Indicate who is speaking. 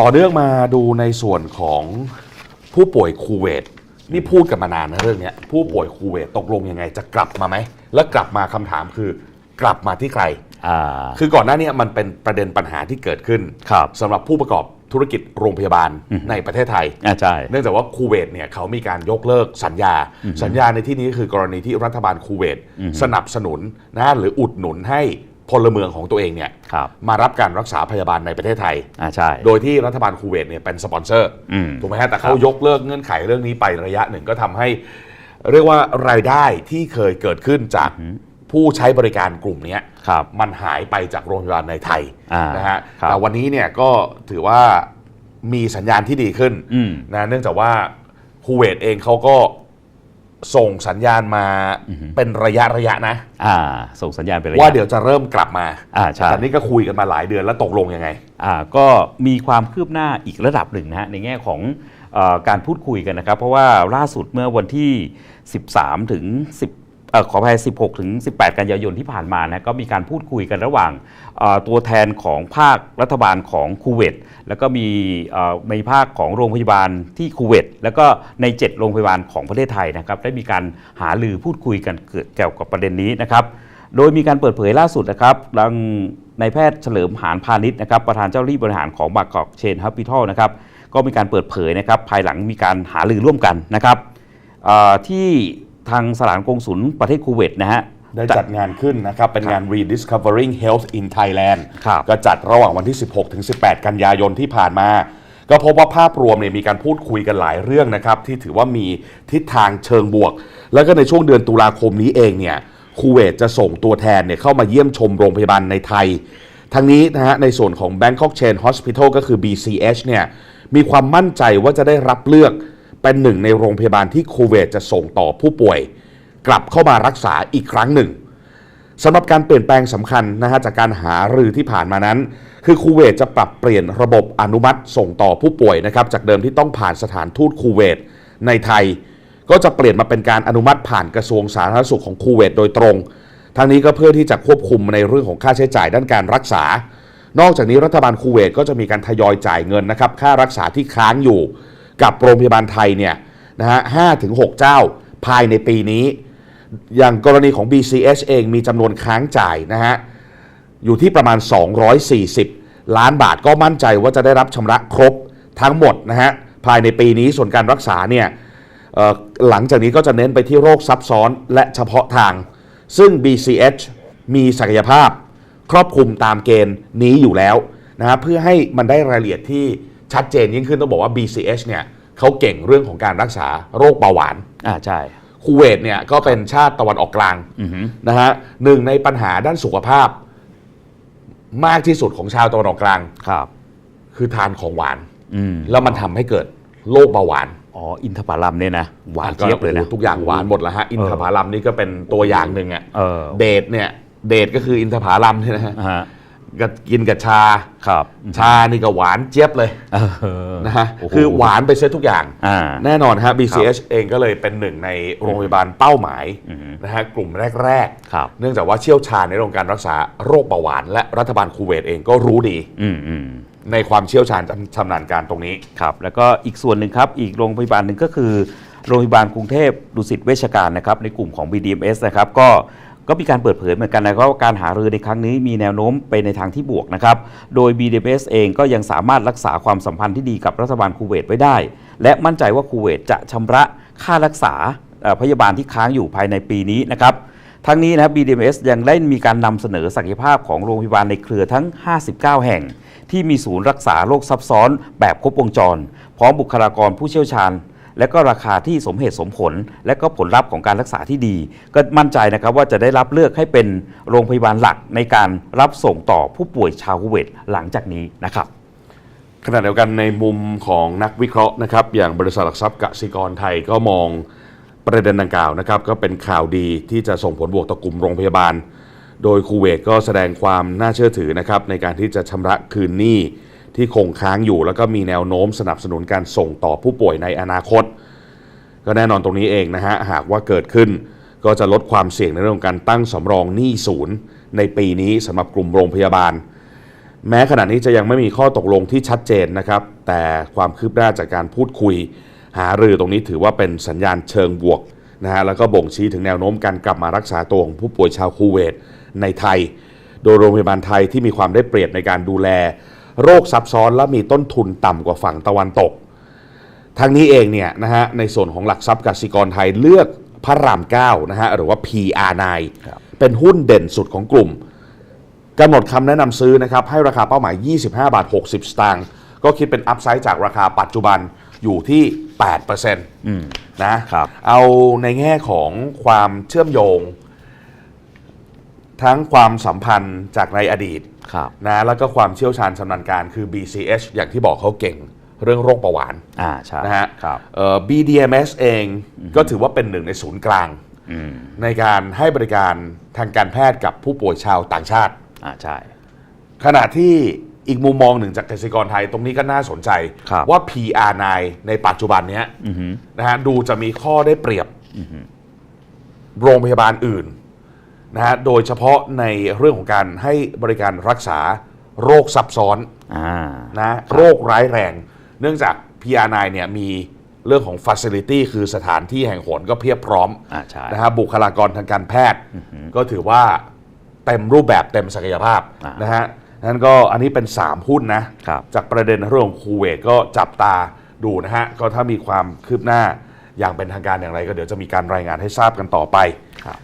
Speaker 1: ต่อเนื่องมาดูในส่วนของผู้ป่วยคูเวตนี่พูดกันมานานนะเรื่องเนี้ยผู้ป่วยคูเวตตกลงยังไงจะกลับมาไหม แล้วกลับมาคำถามคือกลับมาที่ใคร
Speaker 2: อ่า
Speaker 1: คือก่อนหน้านี้มันเป็นประเด็นปัญหาที่เกิดขึ้น
Speaker 2: ครับ
Speaker 1: สำหรับผู้ประกอบธุรกิจโรงพยาบาลในประเทศไทย
Speaker 2: อ่าใช่
Speaker 1: เนื่องจากว่าคูเวตเนี่ยเขามีการยกเลิกสัญญา สัญญาในที่นี้คือกรณีที่รัฐบาลคูเวตสนับสนุนนะหรืออุดหนุนให้ พลเมืองของตัวเองเนี่ย
Speaker 2: ครับ
Speaker 1: มารับการรักษาพยาบาลในประเทศไทย
Speaker 2: อ่าใช่
Speaker 1: โดยที่รัฐบาลคูเวตเนี่ยเป็นสปอนเซอร์
Speaker 2: อืม
Speaker 1: ถูกไหมฮะแต่เขายกเลิกเงื่อนไขเรื่องนี้ไประยะหนึ่งก็ทำให้ เรียกว่ารายได้ที่เคยเกิดขึ้นจากผู้ใช้บริการกลุ่มเนี้ย
Speaker 2: ครับ
Speaker 1: มันหายไปจากโรงพยาบาลในไทย
Speaker 2: อ่าน
Speaker 1: นะฮะ
Speaker 2: ครับ
Speaker 1: แต่วันนี้เนี่ยก็ถือว่ามีสัญญาณที่ดีขึ้น
Speaker 2: อืม
Speaker 1: นะเนื่องจากว่าคูเวตเองเขาก็ ส่งสัญญาณมาเป็นระยะระยะนะ
Speaker 2: อ่า ส่งสัญญาณไประยะ
Speaker 1: ว่าเดี๋ยวจะเริ่มกลับมา
Speaker 2: อ่าใช่
Speaker 1: แต่นี่ก็คุยกันมาหลายเดือนแล้วตกลงยังไง
Speaker 2: อ่า ก็มีความคืบหน้าอีกระดับหนึ่งนะฮะในแง่ของเออการพูดคุยกันนะครับ เพราะว่าล่าสุดเมื่อวันที่ 13 ถึง10เอ่อ ขออภัย 16 ถึง 18 กันยายนที่ผ่านมานะก็มีการพูดคุยกันระหว่างตัวแทนของภาครัฐบาลของคูเวตแล้วก็มีในภาคของโรงพยาบาลที่คูเวตแล้วก็ใน 7 โรงพยาบาลของประเทศไทยนะครับได้มีการหาลือพูดคุยกันเกี่ยวกับประเด็นนี้นะครับโดยมีการเปิดเผยล่าสุดนะครับดังนายแพทย์เฉลิมหานพาณิชย์นะครับประธานเจ้าหน้าที่บริหารของบางกอกเชนฮับปิทอลนะครับก็มีการเปิดเผยนะครับภายหลังมีการหารือร่วมกันนะครับที่ ทางสถานกงศุลประเทศคูเวตนะฮะ
Speaker 1: ได้จัดงานขึ้นนะครับ เป็นงาน Rediscovering Health in Thailand
Speaker 2: ครับ
Speaker 1: ก็จัดระหว่างวันที่ 16 ถึง 18 กันยายนที่ผ่านมา ก็พบว่าภาพรวมเนี่ยมีการพูดคุยกันหลายเรื่องนะครับ ที่ถือว่ามีทิศทางเชิงบวก แล้วก็ในช่วงเดือนตุลาคมนี้เองเนี่ยคูเวตจะส่งตัวแทนเนี่ยเข้ามาเยี่ยมชมโรงพยาบาลในไทย ทั้งนี้นะฮะในส่วนของ Bangkok Chain Hospital ก็คือ BCH เนี่ยมีความมั่นใจว่าจะได้รับเลือก เป็นหนึ่งในโรงพยาบาลที่คูเวตจะส่งต่อผู้ป่วย กลับเข้ามารักษาอีกครั้งหนึ่งสำหรับการเปลี่ยนแปลงสำคัญนะฮะจากการหารือที่ผ่านมานั้น คือคูเวตจะปรับเปลี่ยนระบบอนุมัติส่งต่อผู้ป่วยนะครับจากเดิมที่ต้องผ่านสถานทูตคูเวตในไทย ก็จะเปลี่ยนมาเป็นการอนุมัติผ่านกระทรวงสาธารณสุขของคูเวตโดยตรงทั้งนี้ก็เพื่อที่จะควบคุมในเรื่องของค่าใช้จ่ายด้านการรักษา นอกจากนี้รัฐบาลคูเวตก็จะมีการทยอยจ่ายเงินนะครับค่ารักษาที่ค้างอยู่ กับโรงพยาบาลไทยเนี่ยนะฮะห้าถึงหกเจ้าภายในปีนี้ อย่างกรณีของ BCH เองมีจำนวนค้างจ่ายนะฮะอยู่ที่ประมาณ 240 ล้านบาทก็มั่นใจว่าจะได้รับชำระครบทั้งหมดนะฮะภายในปีนี้ส่วนการรักษาเนี่ยหลังจากนี้ก็จะเน้นไปที่โรคซับซ้อนและเฉพาะทาง ซึ่ง BCH มีศักยภาพ ครอบคลุมตามเกณฑ์นี้อยู่แล้วนะฮะเพื่อให้มันได้รายละเอียดที่ชัดเจนยิ่งขึ้นต้องบอกว่า BCH เนี่ย เขาเก่งเรื่องของการรักษาโรคเบาหวาน
Speaker 2: อ่าใช่
Speaker 1: คูเวตเนี่ยก็เป็นชาติตะวันออกกลาง
Speaker 2: อือฮึ
Speaker 1: นะฮะหนึ่งในปัญหาด้านสุขภาพ มากที่สุดของชาวตะวันออกกลาง
Speaker 2: ครับ
Speaker 1: คือทานของหวาน
Speaker 2: อืม
Speaker 1: แล้วมันทำให้เกิดโรคเบาหวาน
Speaker 2: อ๋ออินทผลัมเนี่ยนะหวานเจี๊ยบเลยนะ
Speaker 1: โอ้โหทุกอย่างหวานหมดแล้วฮะอินทผลัมนี่ก็เป็นตัวอย่างหนึ่งอะ
Speaker 2: เออ
Speaker 1: เดทเนี่ยเดทก็คืออินทผลัมเนี่ยนะฮะ
Speaker 2: อ่าฮะ
Speaker 1: ก็กินกับชา
Speaker 2: ครับ
Speaker 1: ชานี่ก็หวานเจี๊ยบเลย
Speaker 2: เออ
Speaker 1: นะฮะ
Speaker 2: โโห
Speaker 1: คือหวานไปเสียทุกอย่าง
Speaker 2: อ่า
Speaker 1: แน่นอนฮะ BCH เองก็เลยเป็นหนึ่งในโรงพยาบาลเป้าหมาย
Speaker 2: อือฮึ
Speaker 1: นะฮะกลุ่มแรก
Speaker 2: ครับ
Speaker 1: ๆ เนื่องจากว่าเชี่ยวชาญในเรื่องการรักษาโรคเบาหวาน และรัฐบาลคูเวตเองก็รู้ดี
Speaker 2: อืมอืม
Speaker 1: ในความเชี่ยวชาญชำนาญการตรงนี้
Speaker 2: ครับ แล้วก็อีกส่วนหนึ่งครับ อีกโรงพยาบาลหนึ่งก็คือ โรงพยาบาลกรุงเทพดุสิตเวชการนะครับ ในกลุ่มของ BDMS นะครับ ก็ ก็มีการเปิดเผยเหมือนกันนะครับว่าการหารือในครั้งนี้มีแนวโน้มไปในทางที่บวกนะครับ โดย B D S เองก็ยังสามารถรักษาความสัมพันธ์ที่ดีกับรัฐบาลคูเวตไว้ได้ และมั่นใจว่าคูเวตจะชำระค่ารักษาพยาบาลที่ค้างอยู่ภายในปีนี้นะครับทั้งนี้นะครับ BDMS ยังได้มีการนำเสนอศักยภาพของโรงพยาบาลในเครือทั้ง 59 แห่ง ที่มีศูนย์รักษาโรคซับซ้อนแบบครบวงจร พร้อมบุคลากรผู้เชี่ยวชาญ และก็ราคาที่สมเหตุสมผล และก็ผลลัพธ์ของการรักษาที่ดี ก็มั่นใจนะครับว่าจะได้รับเลือกให้เป็นโรงพยาบาลหลักในการรับส่งต่อผู้ป่วยชาวคูเวตหลังจากนี้นะครับ
Speaker 1: ขณะเดียวกันในมุมของนักวิเคราะห์นะครับ อย่างบริษัทหลักทรัพย์กสิกรไทยก็มองประเด็นดังกล่าวนะครับ ก็เป็นข่าวดีที่จะส่งผลบวกต่อกลุ่มโรงพยาบาล โดยคูเวตก็แสดงความน่าเชื่อถือนะครับในการที่จะชำระคืนหนี้ ที่คงค้างอยู่ แล้วก็มีแนวโน้มสนับสนุนการส่งต่อผู้ป่วยในอนาคต ก็แน่นอนตรงนี้เองนะฮะหากว่าเกิดขึ้น ก็จะลดความเสี่ยงในเรื่องของการตั้งสำรองหนี้ศูนย์ ในปีนี้สำหรับกลุ่มโรงพยาบาล แม้ขณะนี้จะยังไม่มีข้อตกลงที่ชัดเจนนะครับ แต่ความคืบหน้าจากการพูดคุย หารือตรงนี้ถือว่าเป็นสัญญาณเชิงบวกนะฮะแล้วก็บ่งชี้ถึงแนวโน้มการกลับมารักษาตัวของผู้ป่วยชาวคูเวตในไทย โดยโรงพยาบาลไทยที่มีความได้เปรียบในการดูแล โรคซับซ้อนและมีต้นทุนต่ำกว่าฝั่งตะวันตกทั้งนี้เองเนี่ยนะฮะในส่วนของหลักทรัพย์กสิกรไทยเลือกพระราม9นะฮะหรือว่า PR9
Speaker 2: ครับ
Speaker 1: เป็นหุ้นเด่นสุดของกลุ่มกำหนดคำแนะนำซื้อนะครับให้ราคาเป้าหมาย 25 บาท 60 สตางค์ก็คิดเป็นอัพไซด์จากราคาปัจจุบันอยู่ที่8%นะครับเอาในแง่ของความเชื่อมโยง ทั้งความสัมพันธ์จากในอดีต
Speaker 2: ครับ
Speaker 1: นะแล้วก็ความเชี่ยวชาญชำนาญการคือ BCH อย่างที่บอกเขาเก่งเรื่องโรคเบาหวาน
Speaker 2: อ่าใช่
Speaker 1: นะฮะ
Speaker 2: ครับ
Speaker 1: เอ่อ BDMS เองก็ถือว่าเป็นหนึ่งในศูนย์กลาง
Speaker 2: อืม
Speaker 1: ในการให้บริการทางการแพทย์กับผู้ป่วยชาวต่างชาติ
Speaker 2: อ่าใช่
Speaker 1: ขณะที่อีกมุมมองหนึ่งจากเกษตรกรไทยตรงนี้ก็น่าสนใจ
Speaker 2: ครับ
Speaker 1: ว่า PR9 ในปัจจุบันเนี้ย
Speaker 2: อือหือ
Speaker 1: นะฮะดูจะมีข้อได้เปรียบโรงพยาบาลอื่น นะฮะโดยเฉพาะในเรื่องของการให้บริการรักษาโรคซับซ้อน
Speaker 2: อ่า
Speaker 1: นะโรคร้ายแรง เนื่องจาก PR9 เนี่ยมีเรื่องของ Facility คือสถานที่แห่งหนก็เพียบพร้อม
Speaker 2: อ่าใช่
Speaker 1: นะฮะบุคลากรทางการแพทย์ ก็ถือว่าเต็มรูปแบบเต็มศักยภาพ
Speaker 2: อ่าน
Speaker 1: นะฮะนั้นก็อันนี้เป็น 3 หุ้นนะ
Speaker 2: ครับ
Speaker 1: จากประเด็นเรื่องของคูเวตก็จับตาดูนะฮะ ก็ถ้ามีความคืบหน้าอย่างเป็นทางการอย่างไร ก็เดี๋ยวจะมีการรายงานให้ทราบกันต่อไป
Speaker 2: ครับ